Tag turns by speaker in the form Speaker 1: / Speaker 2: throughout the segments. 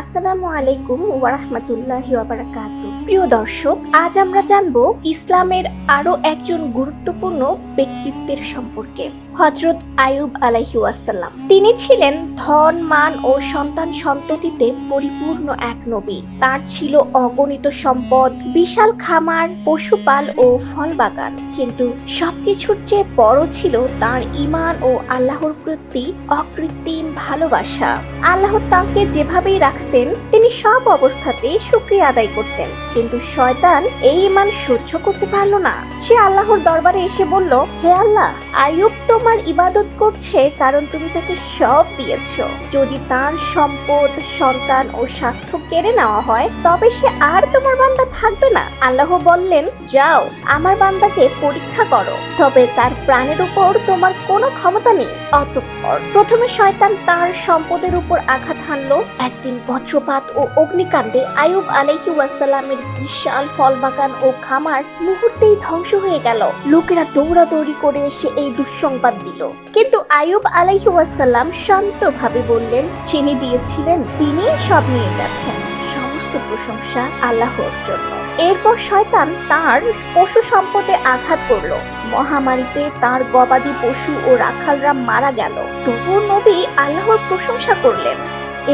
Speaker 1: আসসালামু আলাইকুম ওয়ারাহমাতুল্লাহি ওয়াবারাকাতু প্রিয় দর্শক, আজ আমরা জানব ইসলামের আরও একজন গুরুত্বপূর্ণ ব্যক্তিত্বের সম্পর্কে হজরত আয়ুব আলাইহি ওয়াসাল্লাম। তিনি ছিলেন ধন, মান ও সন্তান সন্ততিতে পরিপূর্ণ এক নবী। তার ছিল অগণিত সম্পদ, বিশাল খামার, পশুপাল ও ফল বাগান কিন্তু সবকিছুর চেয়ে বড় ছিল তার ইমান ও আল্লাহর প্রতি অকৃত্রিম ভালোবাসা। আল্লাহ তাকে যেভাবেই রাখতেন তিনি সব অবস্থাতে শুক্রিয়া আদায় করতেন। কিন্তু শয়তান এই ইমান সহ্য করতে পারল না। সে আল্লাহর দরবারে এসে বলল, হে আল্লাহ আয়ুব তোমার ইবাদত করছে, কারণ তুমি তাকে সব দিয়েছ। যদি তার সম্পদ, সন্তান ও স্বাস্থ্য কেড়ে নেওয়া হয়, তবে সে আর তোমার বান্দা থাকবে না। আল্লাহ বললেন, যাও, আমার বান্দাকে পরীক্ষা করো। তবে তার প্রাণের উপর তোমার কোনো ক্ষমতা নেই। অতঃপর প্রথমে শয়তান তার সম্পদের উপর আঘাত হানলো। একদিন বজ্রপাত ও অগ্নিকাণ্ডে আয়ুব আলাইহি ওয়াসাল্লামের বিশাল ফলবাগান ও খামার মুহূর্তেই ধ্বংস হয়ে গেল। লোকেরা দৌড়াদৌড়ি করে এসে এই দুঃসংবাদ দিল। কিন্তু আয়ুব আলাইহি ওয়াসাল্লাম শান্তভাবে বললেন যিনি দিয়েছিলেন তিনি সব নিয়ে গেছেন। সমস্ত প্রশংসা আল্লাহর জন্য। এরপর শয়তান তার পশু সম্পদে আঘাত করল। মহামারীতে তার গবাদি পশু ও রাখালরা মারা গেল। তবুও নবী আল্লাহর প্রশংসা করলেন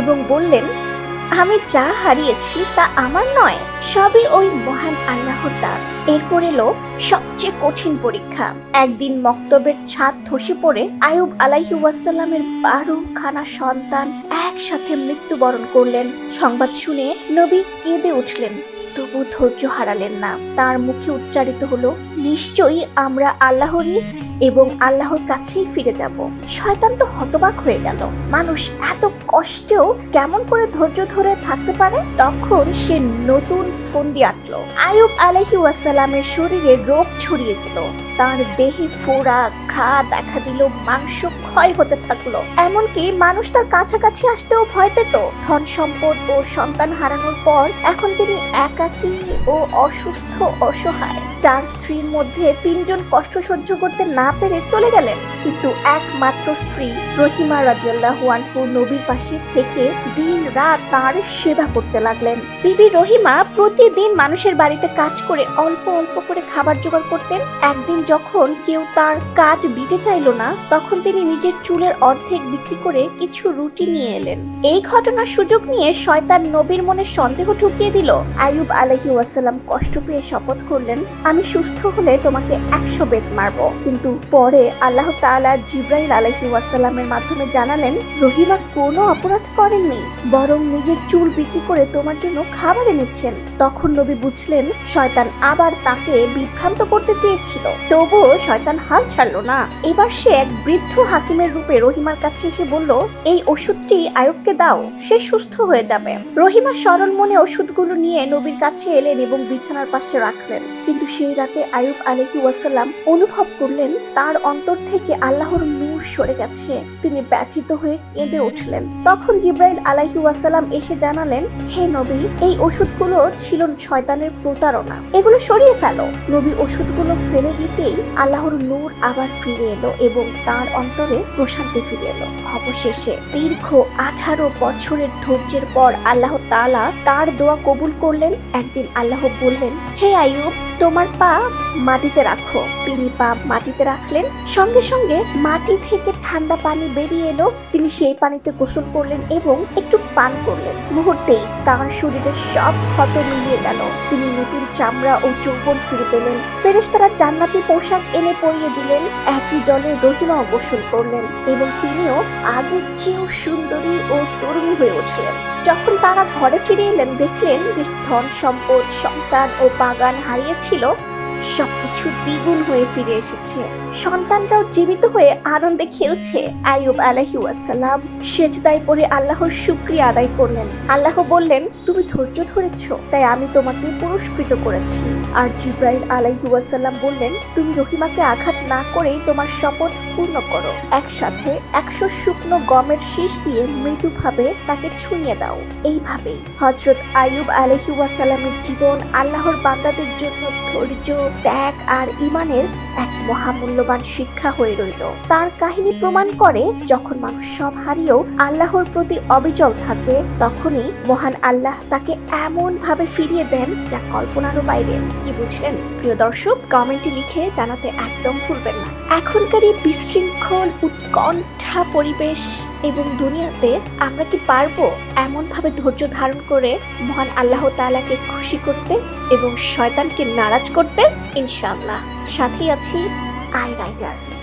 Speaker 1: এবং বললেন আমি যা হারিয়েছি তা আমার নয়, সবই ওই মহান আল্লাহর দান। এরপর এলো সবচেয়ে কঠিন পরীক্ষা। একদিন মক্তবের ছাদ ধসে পড়ে আয়ুব আলাইহি ওয়াসাল্লামের বারো খানা সন্তান একসাথে মৃত্যুবরণ করলেন। সংবাদ শুনে নবী কেঁদে উঠলেন। তবু ধৈর্য হারালেন না। তার মুখে উচ্চারিত হলো, নিশ্চয়ই আমরা আল্লাহরই এবং আল্লাহর কাছেই ফিরে যাব। শয়তান তো হতবাক হয়ে গেল। মানুষ এত কষ্টেও কেমন করে ধৈর্য ধরে থাকতে পারে? তখন সে নতুন ফন্দি আটলো। আয়ুব আলহি ওয়াসালামের শরীরে রোগ ছড়িয়ে দিল। তার দেহে ফোড়া, ঘা দেখা দিল, মাংস ক্ষয় হতে থাকল। এমনকি মানুষ তার কাছাকাছি আসতেও ভয় পেত। ধন সম্পদ ও সন্তান হারানোর পর এখন তিনি একাকী ও অসুস্থ, অসহায়। চার স্ত্রীর মধ্যে তিনজন কষ্ট সহ্য করতে না পেরে চলে গেলেন। কিন্তু একমাত্র স্ত্রী, রহিমা রাদিয়াল্লাহু আনহু নবীর পাশে থেকে দিন রাত তার সেবা করতে লাগলেন। বিবি রহিমা প্রতিদিন মানুষের বাড়িতে কাজ করে অল্প অল্প করে খাবার জোগাড় করতেন। একদিন যখন কেউ তার কাজ দিতে চাইলো না, তখন তিনি নিজের চুলের অর্ধেক বিক্রি করে কিছু রুটি নিয়ে এলেন। এই ঘটনার সুযোগ নিয়ে শয়তান নবীর মনে সন্দেহ ঢুকিয়ে দিল। আয়ুব আলহি ওয়াসাল্লাম কষ্ট পেয়ে শপথ করলেন, আমি সুস্থ হলে তোমাকে একশো বেত মারবো। কিন্তু পরে আল্লাহ তাআলা জিব্রাইল আলহি ওয়াসাল্লামের মাধ্যমে জানালেন, রহিমা কোনো অপরাধ করেননি, বরং নিজের চুল বিক্রি করে তোমার জন্য খাবার এনেছেন। তখন নবী বুঝলেন, শয়তান আবার তাকে বিভ্রান্ত করতে চেয়েছিল। তবুও শয়তান হাল ছাড়লো না। এবার সে এক বৃদ্ধ হাকিমের রূপে রহিমার কাছে এসে বলল, এই ওষুধটি আয়ুবকে দাও, সে সুস্থ হয়ে যাবে। রহিমা সরল মনে ওষুধগুলো নিয়ে নবীর কাছে এলেন এবং বিছানার পাশে রাখলেন। কিন্তু সেই রাতে আয়ুব আলহি ওয়াসাল্লাম অনুভব করলেন, তার অন্তর থেকে আল্লাহর নূর সরে গেছে। তিনি ব্যথিত হয়ে কেঁদে উঠলেন। তখন জিব্রাইল আলাইহি ওয়াসাল্লাম এসে জানালেন, হে নবী, এই ওষুধগুলো ছিল শয়তানের প্রতারণা। এগুলো সরিয়ে ফেলো। নবী ওষুধগুলো ফেলে দিতেই আল্লাহর নূর আবার ফিরে এলো এবং তার অন্তরে প্রশান্তি ফিরে এলো। অবশেষে দীর্ঘ আঠারো বছরের ধৈর্যের পর আল্লাহ তালা তার দোয়া কবুল করলেন। একদিন আল্লাহ বললেন, হে আইয়ুব তোমার পা মাটিতে রাখো। তিনি পা মাটিতে রাখলেন। সঙ্গে সঙ্গে মাটি থেকে ঠান্ডা পানি বেরিয়ে এলো। তিনি সেই পানিতে গোসল করলেন এবং একটু পান করলেন। মুহূর্তেই তার শরীরের সব ক্ষত মিলিয়ে গেল। তিনি নতুন চামড়া ও যৌবন ফিরে পেলেন। ফেরেশতারা জান্নাতি পোশাক এনে পরিয়ে দিলেন। একই জলে রহিমাও গোসল করলেন এবং তিনিও আগের চেয়েও সুন্দরী ও তরুণী হয়ে উঠলেন যখন তারা ঘরে ফিরে এলেন, দেখলেন যে ধন সম্পদ সন্তান ও বাগান হারিয়েছিল। সবকিছু দ্বিগুণ হয়ে ফিরে এসেছে। সন্তানরাও জীবিত হয়ে আনন্দে খেলছে। আইয়ুব আলাহি ওয়াসাল্লাম সেজদায় পড়ে আল্লাহর শুক্রিয়া আদায় করলেন। আল্লাহ বললেন, তুমি ধৈর্য ধরেছ, তাই আমি তোমাকে পুরস্কৃত করেছি। আর জিব্রাইল আলাইহি ওয়াসাল্লাম বললেন, তুমি রহিমাকে আঘাত না করেই তোমার শপথ পূর্ণ করো। একসাথে একশো শুকনো গমের শীষ দিয়ে মৃদুভাবে তাকে ছুঁয়ে দাও। এইভাবেই হজরত আইয়ুব আলহি ওয়াসাল্লামের জীবন আল্লাহর বান্দাদের জন্য ধৈর্য ত্যাগ আর ইমানের এক মহামূল্যবান শিক্ষা হয়ে রইল। তার কাহিনী প্রমাণ করে, যখন মানুষ সব হারিয়েও আল্লাহর প্রতি অবিচল থাকে, তখনই মহান আল্লাহ তাকে এমন ভাবে ফিরিয়ে দেন যা কল্পনারও বাইরে। কি বুঝলেন? প্রিয় দর্শক কমেন্টে লিখে জানাতে একদম ভুলবেন না। এখনকার এই বিশৃঙ্খল, উৎকণ্ঠা পরিবেশ এবং দুনিয়াতে আমরা কি পারব এমন ভাবে ধৈর্য ধারণ করে মহান আল্লাহ তাআলাকে খুশি করতে এবং শয়তানকে নারাজ করতে? ইনশাআল্লাহ। সাথেই আছি আই রাইটার।